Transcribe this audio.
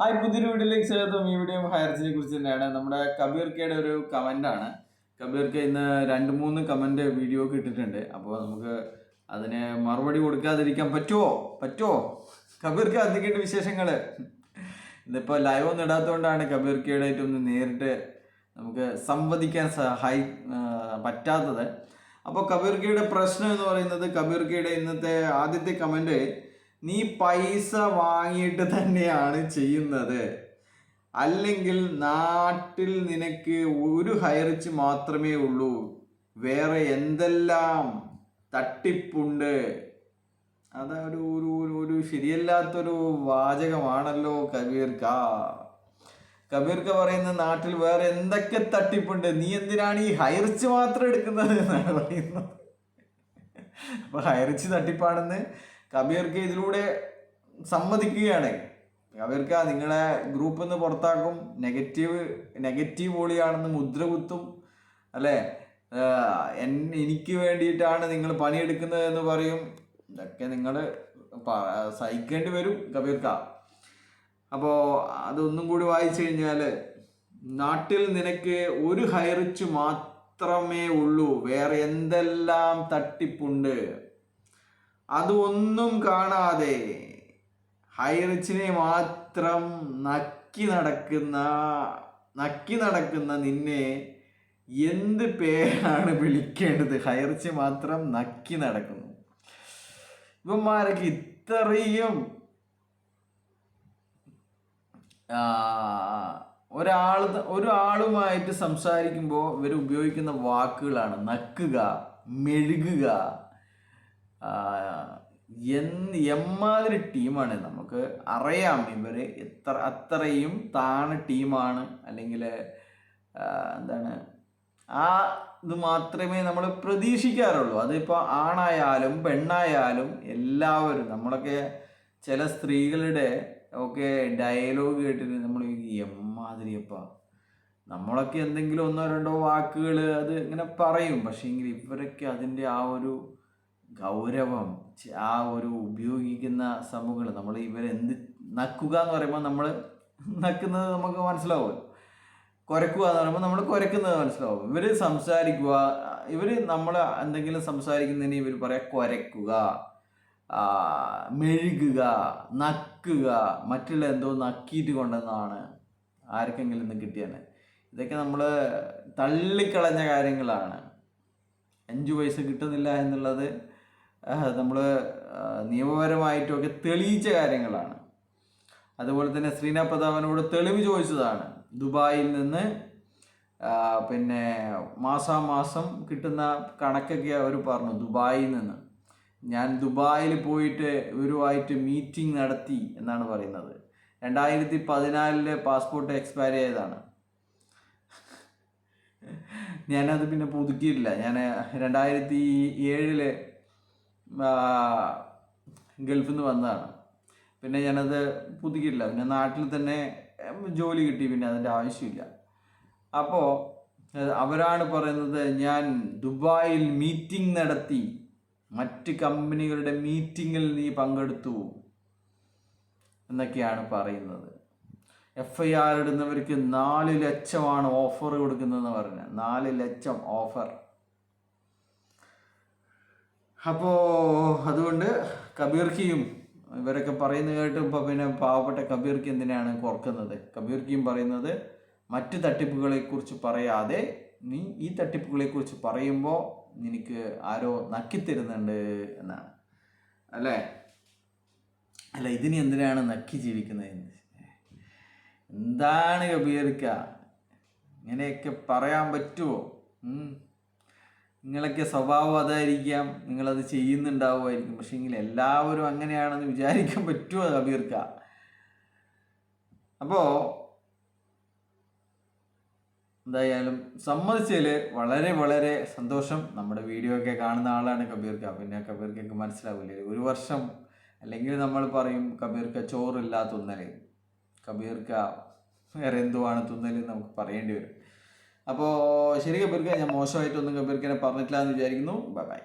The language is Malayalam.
ഹായ് പുതിയൊരു വീഡിയോയിലേക്ക് സ്വാഗതം. ഈ വീഡിയോ ഹയർസിനെ കുറിച്ച് തന്നെയാണ്. നമ്മുടെ കബീർ കെയുടെ ഒരു കമന്റ് ആണ്. കബീർ ഇന്ന് രണ്ട് മൂന്ന് കമന്റ് വീഡിയോ ഇട്ടിട്ടുണ്ട്. അപ്പോൾ നമുക്ക് അതിന് മറുപടി കൊടുക്കാതിരിക്കാൻ പറ്റുമോ പറ്റുമോ കബീർ കെ എന്തൊക്കെയുണ്ട് വിശേഷങ്ങൾ ഇതിപ്പോൾ ലൈവ് ഒന്നും ഇടാത്തതുകൊണ്ടാണ് കബീർ ഒന്ന് നേരിട്ട് നമുക്ക് സംവദിക്കാൻ സഹായി പറ്റാത്തത്. അപ്പോൾ കബീർ കെയുടെ പ്രശ്നം എന്ന് പറയുന്നത് കബീർ കെയുടെ ഇന്നത്തെ ആദ്യത്തെ കമന്റ് നീ പൈസ വാങ്ങിയിട്ട് തന്നെയാണ് ചെയ്യുന്നത്. അല്ലെങ്കിൽ നാട്ടിൽ നിനക്ക് ഒരു ഹൈറിച്ച് മാത്രമേ ഉള്ളൂ. വേറെ എന്തെല്ലാം തട്ടിപ്പുണ്ട്? അതൊരു ഒരു ഒരു ഒരു ശരിയല്ലാത്തൊരു വാചകമാണല്ലോ കബീർക്ക കബീർക്ക പറയുന്ന നാട്ടിൽ വേറെ എന്തൊക്കെ തട്ടിപ്പുണ്ട്? നീ എന്തിനാണ് ഈ ഹൈറിച്ച് മാത്രം എടുക്കുന്നത് എന്നാണ് പറയുന്നത്. അപ്പൊ ഹൈറിച്ച് തട്ടിപ്പാണെന്ന് കബീർക്ക് ഇതിലൂടെ സമ്മതിക്കുകയാണ്. കബീർക്ക നിങ്ങളെ ഗ്രൂപ്പിൽ നിന്ന് പുറത്താക്കും നെഗറ്റീവ് നെഗറ്റീവ് ഓളിയാണെന്ന് മുദ്ര കുത്തും അല്ലേ? എനിക്ക് വേണ്ടിയിട്ടാണ് നിങ്ങൾ പണിയെടുക്കുന്നത് എന്ന് പറയും. ഇതൊക്കെ നിങ്ങൾ സഹിക്കേണ്ടി വരും കബീർക്ക. അപ്പോൾ അതൊന്നും കൂടി വായിച്ചു കഴിഞ്ഞാൽ നാട്ടിൽ നിനക്ക് ഒരു ഹൈറിച്ച് മാത്രമേ ഉള്ളൂ. വേറെ എന്തെല്ലാം തട്ടിപ്പുണ്ട്? അതൊന്നും കാണാതെ ഹൈറിച്ചിനെ മാത്രം നക്കി നടക്കുന്ന നക്കി നടക്കുന്ന നിന്നെ എന്ത് പേരാണ് വിളിക്കേണ്ടത്? ഹൈറിച്ച് മാത്രം നക്കി നടക്കുന്നു. ഇവന്മാരൊക്കെ ഇത്രയും ഒരാൾ ഒരാളുമായിട്ട് സംസാരിക്കുമ്പോൾ ഇവർ ഉപയോഗിക്കുന്ന വാക്കുകളാണ് നക്കുക മെഴുകുക. ആ, എന്ത് എമ്മാതിരി ടീമാണ്. നമുക്ക് അറിയാം ഇവർ എത്ര അത്രയും താണ ടീമാണ്. അല്ലെങ്കിൽ എന്താണ് ആ ഇത് മാത്രമേ നമ്മൾ പ്രതീക്ഷിക്കാറുള്ളൂ. അതിപ്പോൾ ആണായാലും പെണ്ണായാലും എല്ലാവരും നമ്മളൊക്കെ ചില സ്ത്രീകളുടെ ഒക്കെ ഡയലോഗ് കേട്ടിട്ട് നമ്മൾ എമ്മാതിരിയപ്പ നമ്മളൊക്കെ എന്തെങ്കിലും ഒന്നോ രണ്ടോ വാക്കുകൾ അത് ഇങ്ങനെ പറയും. പക്ഷേങ്കിൽ ഇവരൊക്കെ അതിന്റെ ആ ഒരു ഗൗരവം ആ ഒരു ഉപയോഗിക്കുന്ന സംഭവങ്ങൾ നമ്മൾ ഇവരെന്ത് നക്കുക എന്ന് പറയുമ്പോൾ നമ്മൾ നക്കുന്നത് നമുക്ക് മനസ്സിലാവും. കുരക്കുക എന്ന് പറയുമ്പോൾ നമ്മൾ കുരക്കുന്നത് മനസ്സിലാവും. ഇവർ സംസാരിക്കുക ഇവർ നമ്മൾ എന്തെങ്കിലും സംസാരിക്കുന്നതിന് ഇവർ പറയാം കുരക്കുക മെഴുകുക നക്കുക. മറ്റുള്ള എന്തോ നക്കിയിട്ട് കൊണ്ടെന്നാണ് ആർക്കെങ്കിലും ഇന്ന് കിട്ടിയാണ് ഇതൊക്കെ നമ്മൾ തള്ളിക്കളഞ്ഞ കാര്യങ്ങളാണ്. അഞ്ചു പൈസ കിട്ടുന്നില്ല എന്നുള്ളത് നമ്മൾ നിയമപരമായിട്ടുമൊക്കെ തെളിയിച്ച കാര്യങ്ങളാണ്. അതുപോലെ തന്നെ ശ്രീന പ്രതാപനോട് തെളിവ് ചോദിച്ചതാണ്. ദുബായിൽ നിന്ന് പിന്നെ മാസാമാസം കിട്ടുന്ന കണക്കൊക്കെ അവർ പറഞ്ഞു ദുബായിൽ നിന്ന്. ഞാൻ ദുബായിൽ പോയിട്ട് ഇവരുമായിട്ട് മീറ്റിംഗ് നടത്തി എന്നാണ് പറയുന്നത്. രണ്ടായിരത്തി പതിനാലിലെ പാസ്പോർട്ട് എക്സ്പയർ ചെയ്തതാണ് ഞാനത് പിന്നെ പുതുക്കിയിട്ടില്ല. ഞാൻ രണ്ടായിരത്തി ഏഴിൽ ഗൾഫിൽ നിന്ന് വന്നതാണ്. പിന്നെ ഞാനത് പുതുക്കിയിട്ടില്ല. പിന്നെ നാട്ടിൽ തന്നെ ജോലി കിട്ടി. പിന്നെ അതിന്റെ ആവശ്യമില്ല. അപ്പോൾ അവരാണ് പറയുന്നത് ഞാൻ ദുബായിൽ മീറ്റിംഗ് നടത്തി. മറ്റ് കമ്പനികളുടെ മീറ്റിങ്ങിൽ നീ പങ്കെടുത്തു. എന്നൊക്കെയാണ് പറയുന്നത്. എഫ് ഐ ആർ ഇടുന്നവർക്ക് നാല് ലക്ഷമാണ് ഓഫർ കൊടുക്കുന്നതെന്ന് പറഞ്ഞത് നാല് ലക്ഷം ഓഫർ. അപ്പോൾ അതുകൊണ്ട് കബീർക്കിയും ഇവരൊക്കെ പറയുന്നത് കേട്ട് ഇപ്പോൾ പിന്നെ പാവപ്പെട്ട കബീർക്കി എന്തിനാണ് കുറക്കുന്നത് കബീർക്കിയും പറയുന്നത് മറ്റ് തട്ടിപ്പുകളെ കുറിച്ച് പറയാതെ നീ ഈ തട്ടിപ്പുകളെ കുറിച്ച് പറയുമ്പോൾ നിനക്ക് ആരോ നക്കിത്തരുന്നുണ്ട് എന്നാണ്. അല്ലേ? അല്ല ഇതിന് എന്തിനാണ് നക്കി ജീവിക്കുന്നത് എന്താണ് കബീർക്ക? ഇങ്ങനെയൊക്കെ പറയാൻ പറ്റുമോ. നിങ്ങളൊക്കെ സ്വഭാവം അതായിരിക്കാം നിങ്ങളത് ചെയ്യുന്നുണ്ടാവുമായിരിക്കും. പക്ഷെ എങ്കിൽ എല്ലാവരും അങ്ങനെയാണെന്ന് വിചാരിക്കാൻ പറ്റുമോ അബീർക്ക അപ്പോ എന്തായാലും സമ്മതിച്ചതിൽ വളരെ വളരെ സന്തോഷം. നമ്മുടെ വീഡിയോ ഒക്കെ കാണുന്ന ആളാണ് കബീർക്ക. പിന്നെ കബീർക്കൊക്കെ മനസ്സിലാവില്ലേ? ഒരു വർഷം അല്ലെങ്കിൽ നമ്മൾ പറയും കബീർക്ക ചോറില്ല തുന്നൽ. കബീർക്ക വേറെ എന്തുവാണ് തുന്നൽ നമുക്ക് പറയേണ്ടി വരും. അപ്പോൾ ശരി കബീർക്ക ഞാൻ മോശമായിട്ടൊന്നും കബീർക്കനെ പറഞ്ഞിട്ടില്ല എന്ന് വിചാരിക്കുന്നു. Bye bye